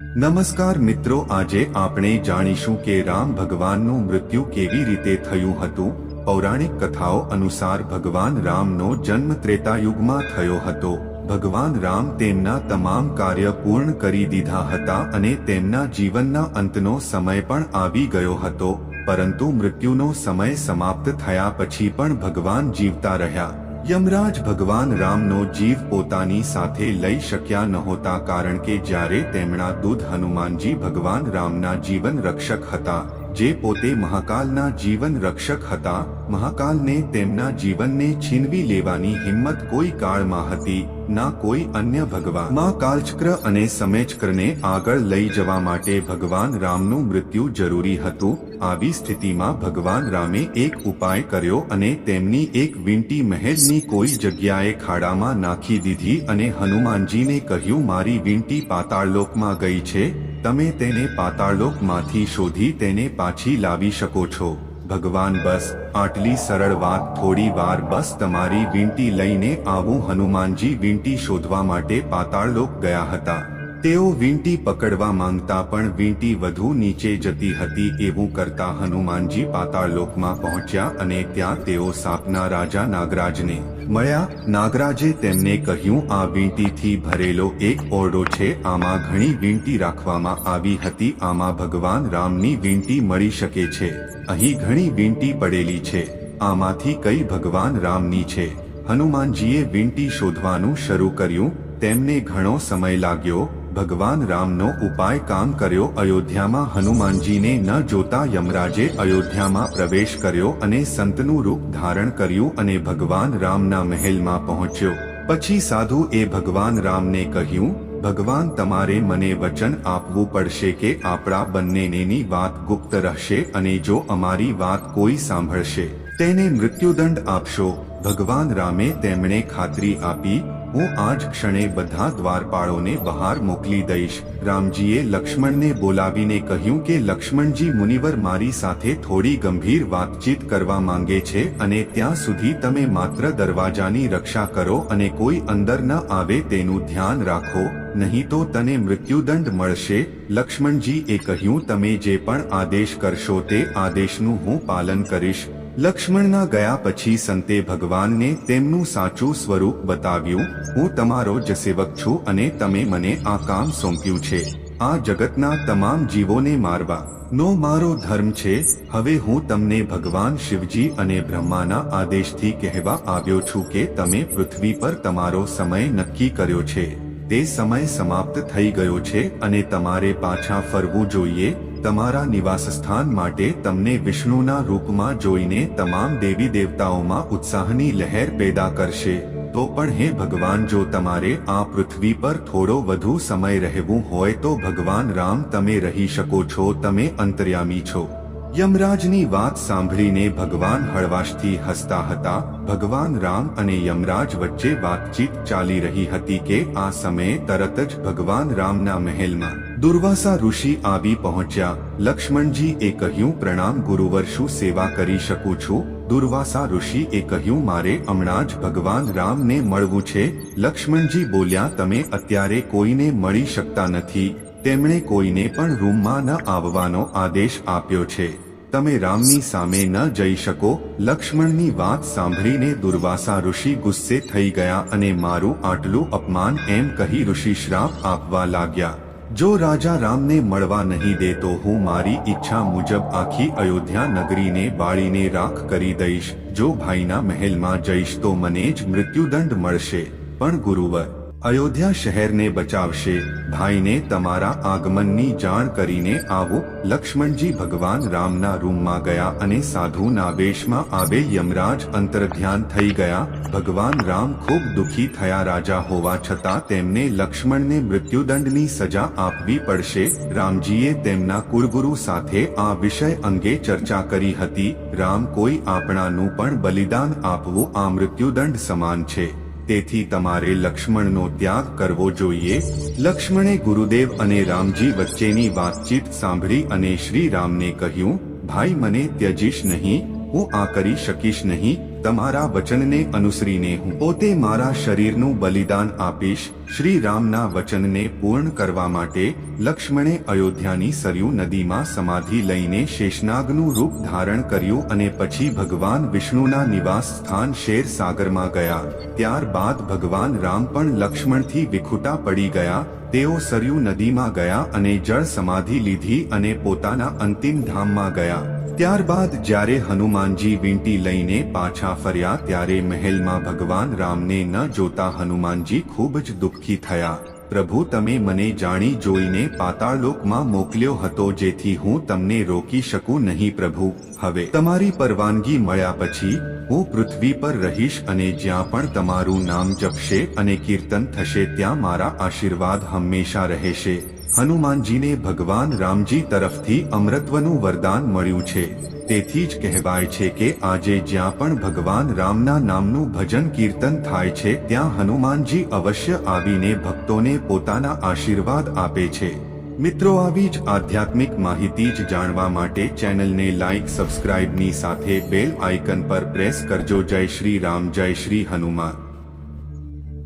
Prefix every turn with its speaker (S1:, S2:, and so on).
S1: નમસ્કાર મિત્રો, આજે આપણે જાણીશું કે રામ ભગવાનનું મૃત્યુ કેવી રીતે થયું હતું. પૌરાણિક કથાઓ અનુસાર ભગવાન રામનો જન્મ ત્રેતાયુગમાં થયો હતો. ભગવાન રામ તેમના તમામ કાર્ય પૂર્ણ કરી દીધા હતા અને તેમના જીવનના અંતનો સમય પણ આવી ગયો હતો. પરંતુ મૃત્યુનો સમય સમાપ્ત થયા પછી પણ ભગવાન જીવતા રહ્યા. યમરાજ ભગવાન રામનો જીવ પોતાની સાથે લઈ શક્યા નહોતા કારણ કે જ્યારે તેમના દૂધ હનુમાનજી ભગવાન રામના જીવન રક્ષક હતા, જે પોતે મહાકાલના જીવન રક્ષક હતા, મહાકાલને તેમના જીવનને છીનવી લેવાની હિંમત કોઈ કાળમાં હતી. ના કોઈ અન્ય ભગવાન. માં કાલચક્ર અને સમેચક્રને આગળ લઈ જવા માટે ભગવાન રામનું મૃત્યુ જરૂરી હતું. આવી સ્થિતિમાં ભગવાન રામે એક ઉપાય કર્યો અને તેમની એક વીંટી મહેલની કોઈ જગ્યાએ ખાડામાં નાખી દીધી અને હનુમાનજીને કહ્યું, મારી વીંટી પાતાળલોકમાં ગઈ છે. તમે તેને પાતાળલોકમાંથી શોધી તેને પાછી લાવી શકો છો. ભગવાન બસ, આટલી સરળ વાત થોડી વાર બસ તમારી વીંટી લઈને આવું હનુમાનજી વીંટી શોધવા માટે પાતાળલોક ગયા હતા. તેઓ વીંટી પકડવા માંગતા પણ વીંટી વધુ નીચે જતી હતી એવું કરતા હનુમાનજી પાતાળલોકમાં પહોંચ્યા અને ત્યાં તેઓ સાપના રાજા નાગરાજને મળ્યા. નાગરાજે તેમને કહ્યું, આ વીંટીથી ભરેલો એક ઓરડો છે. આમાં ઘણી વીંટી રાખવામાં આવી હતી. આમાં ભગવાન રામની વીંટી મળી શકે છે. અહીં ઘણી વીંટી પડેલી છે. આમાંથી કઈ ભગવાન રામની છે? હનુમાનજીએ વીંટી શોધવાનું શરૂ કર્યું. તેમને ઘણો સમય લાગ્યો. ભગવાન રામનો ઉપાય કામ કર્યો, અયોધ્યામાં હનુમાનજીને ન જોતા યમરાજે અયોધ્યામાં પ્રવેશ કર્યો અને સંતનું રૂપ ધારણ કર્યું અને ભગવાન રામના મહેલમાં પહોંચ્યો. પછી સાધુ એ ભગવાન રામને કહ્યું, ભગવાન, તમારે મને વચન આપવું પડશે કે આપણા બંનેની વાત ગુપ્ત રહેશે અને જો અમારી વાત કોઈ સાંભળશે, તેને મૃત્યુદંડ આપશો. ભગવાન રામે તેમણે ખાતરી આપી હું આજ ક્ષણે બધા દ્વારપાળોને બહાર મોકલી દઈશ. રામજીએ લક્ષ્મણને બોલાવીને કહ્યું કે લક્ષ્મણજી મુનિવર મારી સાથે થોડી ગંભીર વાતચીત કરવા માંગે છે અને ત્યાં સુધી તમે માત્ર દરવાજાની રક્ષા કરો અને કોઈ અંદર ન આવે તેનું ધ્યાન રાખો, નહીં તો તને મૃત્યુદંડ મળશે. લક્ષ્મણજીએ કહ્યું, તમે જે પણ આદેશ કરશો તે આદેશનું હું પાલન કરીશ. લક્ષ્મણના ગયા પછી સંતે ભગવાનને તેમનું સાચું સ્વરૂપ બતાવ્યું, હું તમારો જ સેવક છું અને તમે મને આ કામ સોંપ્યું છે. આ જગતના તમામ જીવોને મારવા. નો મારો ધર્મ છે. હવે હું તમને ભગવાન શિવજી અને બ્રહ્માના આદેશથી કહેવા આવ્યો છું કે તમે પૃથ્વી પર તમારો સમય નક્કી કર્યો છે. તે સમય સમાપ્ત થઈ ગયો છે અને તમારે પાછા ફરવું જોઈએ. તમારા નિવાસસ્થાન માટે તમને વિષ્ણુના રૂપમાં જોઈને તમામ દેવી દેવતાઓમાં ઉત્સાહની લહેર પેદા કરશે. તો પણ હે ભગવાન, જો તમારે આ પૃથ્વી પર થોડો વધુ સમય રહેવું હોય તો ભગવાન રામ તમે રહી શકો છો, તમે અંતર્યામી છો. યમરાજની વાત સાંભળીને ભગવાન હળવાશથી હસતા હતા. ભગવાન રામ અને યમરાજ વચ્ચે વાતચીત ચાલી રહી હતી કે આ સમયે તરત જ ભગવાન રામના મહેલમાં દુર્વાસા ઋષિ આવી પહોંચ્યા. લક્ષ્મણજીએ કહ્યું, પ્રણામ ગુરુવર, શું સેવા કરી શકું છું? દુર્વાસા ઋષિએ કહ્યું, મારે હમણાં જ ભગવાન રામને મળવું છે. લક્ષ્મણજી બોલ્યા, તમે અત્યારે કોઈને મળી શકતા નથી. તેમણે કોઈને પણ રૂમમાં ન આવવાનો આદેશ આપ્યો છે. તમે રામની સામે ન જઈ શકો? લક્ષ્મણની વાત સાંભળીને દુર્વાસા ઋષિ ગુસ્સે થઈ ગયા અને મારું આટલું અપમાન એમ કહી ઋષિ શ્રાપ આપવા લાગ્યા. જો રાજા રામને મળવા નહીં દે તો હું મારી ઈચ્છા મુજબ આખી અયોધ્યા નગરીને બાળીને રાખ કરી દઈશ. જો ભાઈના મહેલમાં જઈશ તો મને જ મૃત્યુદંડ મળશે. પણ ગુરુવર અયોધ્યા શહેરને બચાવશે. ભાઈને તમારા આગમનની જાણ કરીને આવો. લક્ષ્મણજી ભગવાન રામના રૂમમાં ગયા અને સાધુના વેશમાં આવે યમરાજ અંતર્ધ્યાન થઈ ગયા. ભગવાન રામ ખૂબ દુઃખી થયા રાજા હોવા છતાં તેમને લક્ષ્મણને મૃત્યુદંડની સજા આપવી પડશે. રામજીએ તેમના કુળગુરુ સાથે આ વિષય અંગે ચર્ચા કરી હતી. રામ કોઈ આપણાનું પણ બલિદાન આપવું આ મૃત્યુદંડ સમાન છે. તેથી તમારે લક્ષ્મણનો ત્યાગ કરવો જોઈએ. લક્ષ્મણે ગુરુદેવ અને રામજી વચ્ચેની વાતચીત સાંભળી અને શ્રી રામને કહ્યું, ભાઈ, મને ત્યજીશ નહીં. હું આ કરી શકીશ નહીં, તમારા વચનને અનુસરીને હું પોતે મારા શરીરનું બલિદાન આપીશ શ્રી રામના વચનને પૂર્ણ કરવા માટે લક્ષ્મણે અયોધ્યાની સરયુ નદીમાં સમાધિ લઈને શેષનાગનું રૂપ ધારણ કર્યું અને પછી ભગવાન વિષ્ણુના નિવાસ સ્થાન શેર સાગરમાં ગયા. ત્યારબાદ ભગવાન રામ પણ લક્ષ્મણથી વિખુટા પડી ગયા, તેઓ સરયુ નદીમાં ગયા અને જળ સમાધિ લીધી અને પોતાના અંતિમ ધામમાં ગયા. ત્યારબાદ જ્યારે હનુમાનજી વીંટી લઈને પાછા ફર્યા ત્યારે મહેલમાં ભગવાન રામને ન જોતા હનુમાનજી ખૂબ જ દુઃખી થયા. પ્રભુ, તમે મને જાણી જોઈને પાતાળલોકમાં મોકલ્યો હતો જેથી હું તમને રોકી શકું નહીં પ્રભુ. હવે તમારી પરવાનગી મળ્યા પછી હું પૃથ્વી પર રહીશ અને જ્યાં પણ તમારું નામ જપશે અને કીર્તન થશે ત્યાં મારા આશીર્વાદ હંમેશા રહેશે. હનુમાનજીને ભગવાન રામજી તરફથી અમૃતવનું વરદાન મળ્યું છે. તેથી જ કહેવાય છે કે આજે જ્યાં પણ ભગવાન રામના નામનું ભજન કીર્તન થાય છે, ત્યાં હનુમાનજી અવશ્ય આવીને ભક્તોને પોતાના આશીર્વાદ આપે છે. મિત્રો, આવી જ આધ્યાત્મિક માહિતી જ જાણવા માટે ચેનલને લાઇક સબસ્ક્રાઇબની સાથે બેલ આઇકન પર પ્રેસ કરજો. જય શ્રી રામ, જય શ્રી હનુમાન.